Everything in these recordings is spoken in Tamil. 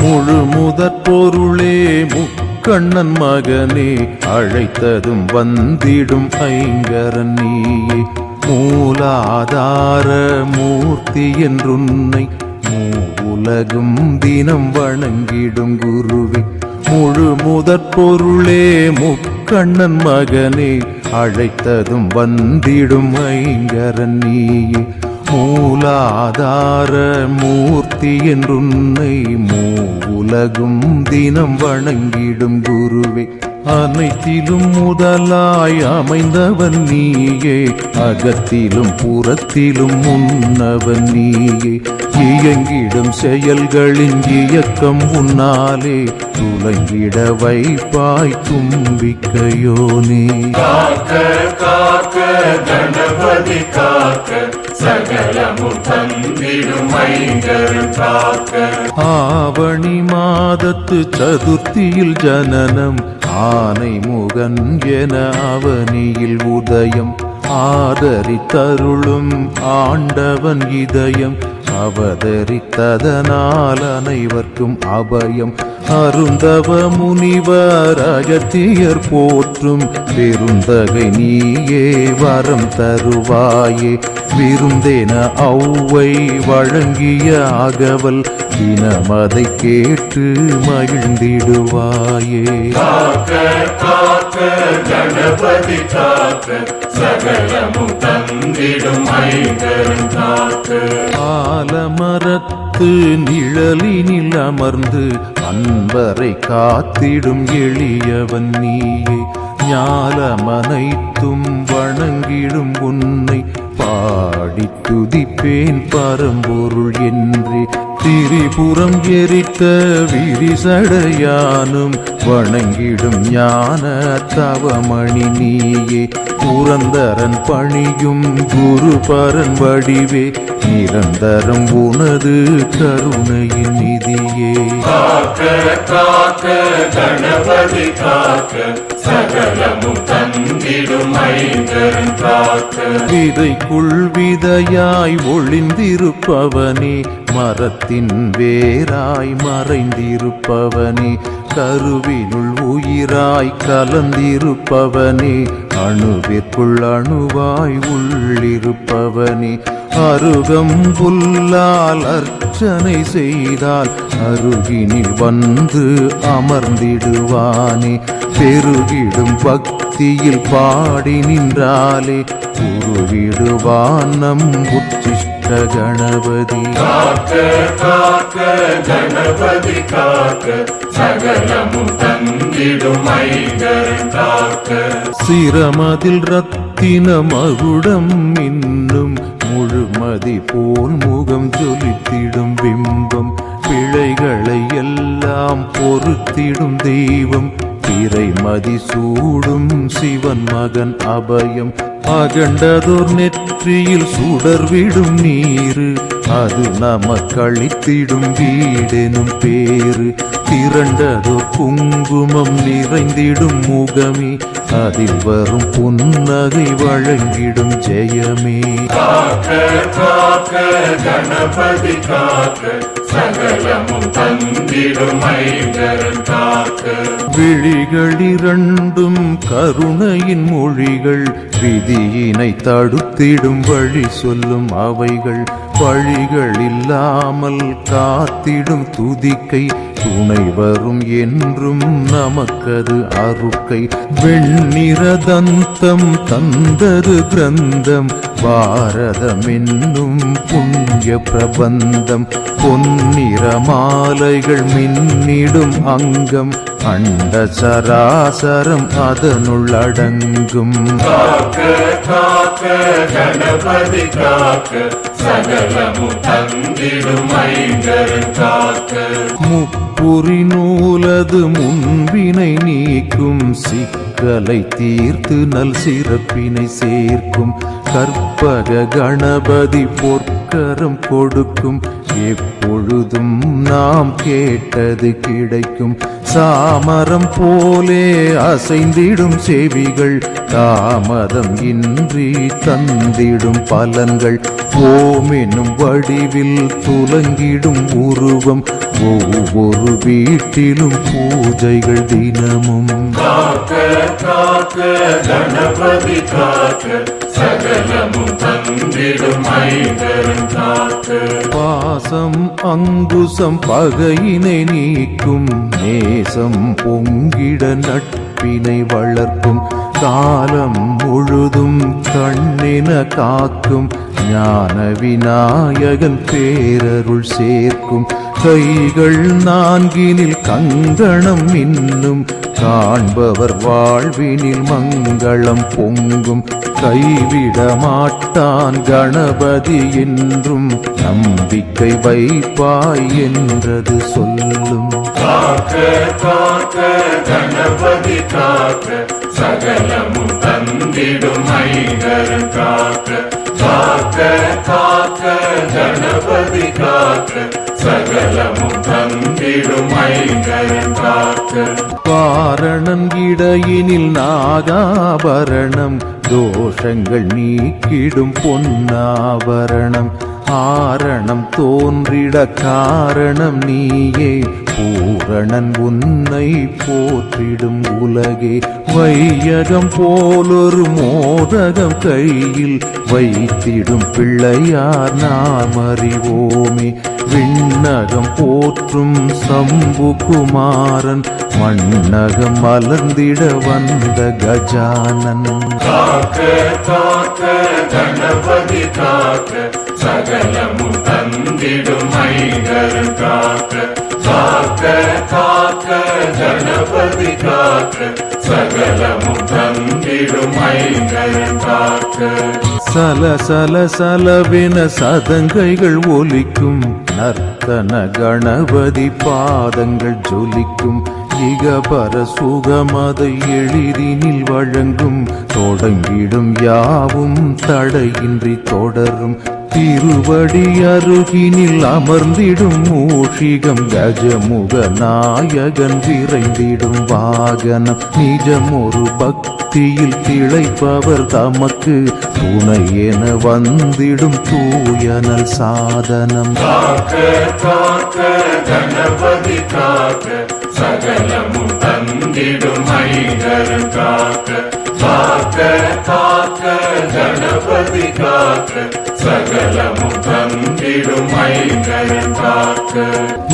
முழு முதற் பொருளே முக்கண்ணன் மகனே அழைத்ததும் வந்திடும் ஐங்கரன் நீயே. மூலாதார மூர்த்தி என்றுன்னை மூவுலகும் தினம் வணங்கிடும் குருவே. முழு முதற் பொருளே முக்கண்ணன் மகனே அழைத்ததும் வந்திடும் ஐங்கரன் நீயே. மூலாதார மூர்த்தி என்றுன்னை மூலகும் தினம் வணங்கிடும் குருவே. அனைத்திலும் முதலாய் அமைந்தவன் நீயே. அகத்திலும் புறத்திலும் முன்னவன் நீயே. இயங்கிடும் செயல்களின் இயக்கம் உன்னாலே. துலங்கிட வைப்பாய் தும்பிக்கையோனே. காக்க காக்க கணபதி காக்க. சகலமும் தந்திடும் காக்க ஆவணி மாதத்து சதுர்த்தியில் ஜனனம் ஆனை முகன் என அவனியில் உதயம். ஆதரித்தருளும் ஆண்டவன் இதயம் அவதரித்ததனால் அனைவர்க்கும் அபயம். அருந்தவ முனிவர் அகத்தியர் போற்றும் பெருந்தகை நீயே வரம் தருவாயே. விருந்தேன ஔவை வழங்கிய அகவல் தினமதை கேட்டு மகிழ்ந்திடுவாயே. காக்க காக்க கணபதி காக்க சகலமும் தந்திடும் ஐங்கரன் காக்க ஆலமரத்து நிழலினில் அமர்ந்து அன்பரை காத்திடும் எளியவன் நீயே. ஞாலமனைத்தும் வணங்கிடும் உன்னை பாடி துதிப்பேன் பரம்பொருள் என்று. திரிபுரம் எரித்த விரிசடையானும் வணங்கிடும் ஞான தவமணி நீயே. புரந்தரன் பணியும் குருபரன் வடிவே. நிரந்தரம் உனது கருணையின் நிதியே. காக்க காக்க கணபதி காக்க. சகலமும் தந்திடும் ஐங்கரன் காக்க விதைக்குள் விதையாய் ஒளிந்திருப்பவனே மரத்தின் வேராய் மறைந்திருப்பவனே. கருவினுள் உயிராய் கலந்திருப்பவனே அணுவிற்குள் அணுவாய் உள்ளிருப்பவனே. அருகம் புல்லால் அர்ச்சனை செய்தால் அருகினில் வந்து அமர்ந்திடுவானே. பெருகிடும் பக்தியில் பாடி நின்றாலே உருவிடுவான் நம் உச்சிஷ்ட கணபதி. காக்க காக்க கணபதி காக்க. சகலமும் தந்திடும் காக்க. சிரமதில் ரத்தின மகுடம் இன்னும் முழுமதி போல் முகம் ஜொலித்திடும் பிம்பம். பிழைகளை எல்லாம் பொறுத்திடும் தெய்வம். திரைமதி சூடும் சிவன் மகன் அபயம். அகண்டதோர் நெற்றியில் சுடர்விடும் நீரு. அது நமக்களித்திடும் வீடெனும் பேரு திரண்டதோர் குங்குமம் நிறைந்திடும் முகமே. அதில் வரும் புன்னகை வழங்கிடும் ஜெயமே. காக்க காக்க கணபதி காக்க. சகலமும் தந்திடும் ஐங்கரன் காக்க விழிகளிரண்டும் கருணையின் மொழிகள். விதியினை தடுத்திடும் வழி சொல்லும் அவைகள். வழிகள் இல்லாமல் காத்திடும் துதிக்கை. துணை வரும் என்றும் நமக்கது அருக்கை. வெண்ணிற தந்தம் தந்தது கிரந்தம். பாரதமின்னும் புண்ணிய பிரபந்தம் பொன்னிற மாலைகள் மின்னிடும் அங்கம் அண்ட சராசரம் அதனுள் அடங்கும் கணபதி காக்க சகலமும் தந்திடும் காக்க. முப்புரி நூலது முன்பினை நீக்கும் சிக்கலை தீர்த்து நல் சிறப்பினை சேர்க்கும். கற்பக கணபதி பொற்கரம் கொடுக்கும். எப்பொழுதும் நாம் கேட்டது கிடைக்கும். சாமரம் போலே அசைந்திடும் செவிகள் தாமதம் இன்றி தந்திடும் பலன்கள். ஓம் என்னும் வடிவில் துலங்கிடும் உருவம் ஒவ்வொரு வீட்டிலும் பூஜைகள் தினமும். காக்க காக்க கணபதி காக்க சகலமும் தந்திடும் பாசம் அங்குசம் பகையினை நீக்கும் நேசம் பொங்கிட நட்பினை வளர்க்கும் காலம் முழுதும் கண்ணின காக்கும் ஞான விநாயகன் பேரருள் சேர்க்கும் கைகள் நான்கினில் கங்கணம் இன்னும் காண்பவர் வாழ்வினில் மங்களம் பொங்கும். கைவிட மாட்டான் கணபதி என்றும் நம்பிக்கை வைப்பாய் என்றது சொல்லும். காக்க காக்க கணபதி காக்க சகலமும் தந்திடும் ஐங்கரன் காக்க. காக்க காக்க கணபதி காக்க. சகலமும் தந்திடும் ஐங்கரன் காக்க. காரணம் இடையினில் நாகாபரணம். தோஷங்கள் நீக்கிடும் பொன்னாபரணம். ஆரணம் தோன்றிட காரணம் நீயே. பூரணன் உன்னை போற்றிடும் உலகே. வையகம் போலொரு மோதகம் கையில் வைத்திடும் பிள்ளையார் நாம் அறிவோமே. விண்ணகம் போற்றும் சம்பு குமாரன் மண்ணகம் மலர்ந்திட வந்த கஜானன். காக்க காக்க கணபதி காக்க சகலமும் தந்திடும் ஐங்கரன் காக்க காக்க காக்க கணபதி காக்க சகலமும் தந்திடும் ஐங்கரன் காக்க சல சல சலவென சதங்கைகள் ஒலிக்கும். நர்த்தன கணபதி பாதங்கள் ஜொலிக்கும். இகபர சுகமதை எளிதினில் வழங்கும். தொடங்கிடும் யாவும் தடையின்றி தொடரும். திருவடி அருகினில் அமர்ந்திடும் மூஷிகம் கஜமுக நாயகன் விரைந்திடும் வாகனம். நிஜமொரு பக்தியில் திளைப்பவர் தமக்கு துணை என வந்திடும் தூயனல் சாதனம். காக்க கணபதி காக்க சகலமும் தந்திடும் ஐங்கரன் காக்க. காக்க காக்க கணபதி காக்க சகலமும் தந்திடும் காக்க.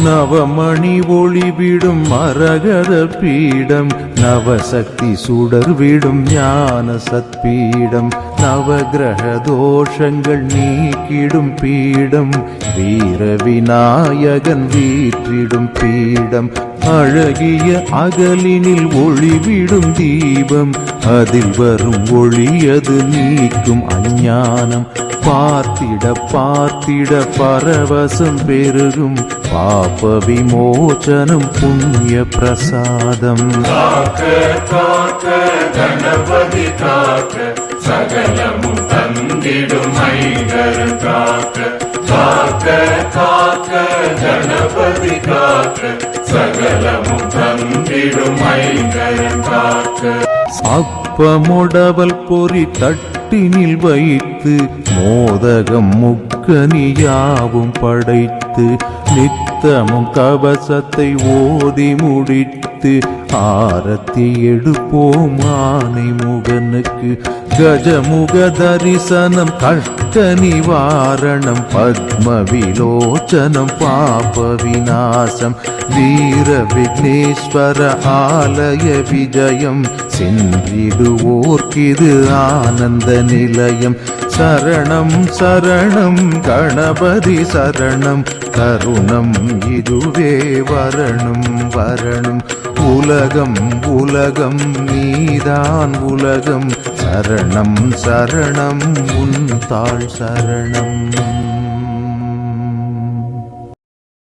நவமணி ஒளிவிடும் மரகத பீடம் நவசக்தி சுடர் விடும் ஞான சத்பீடம் நவகிரக தோஷங்கள் நீக்கிடும் பீடம் வீர விநாயகன் வீற்றிடும் பீடம் அழகிய அகலினில் ஒளிவிடும் தீபம். அதில் வரும் ஒளியது நீக்கும் அஞ்ஞானம். பார்த்திட பார்த்திட பரவசம் பெருகும். பாப விமோசனம் புண்ணிய பிரசாதம். காக்க காக்க கணபதி காக்க சகலமும் தந்திடும் ஐங்கரன் காக்க. காக்க காக்க கணபதி காக்க சகலமும் தந்திடும் ஐங்கரன் காக்க. அப்பமுடவல் பொறி தட்டினில் வைத்து மோதகம் முக்கனியாவும் படைத்து நித்தமும் கவசத்தை ஓதி முடித்து ஆரத்தி எடுப்போம் ஆனை முகனுக்கு கஜமுக தரிசனம் கஷ்ட நிவாரணம் பத்ம விலோச்சனம் பாப விநாசம் வீர விக்னேஸ்வர ஆலய விஜயம் சென்றிடுவோர்க்கிது ஆனந்த நிலையம். சரணம் சரணம் கணபதி சரணம். தருணம் இதுவே வரணும் வரணும். உலகம் உலகம் நீதான் உலகம். சரணம் சரணம் உன் தாழ் சரணம்.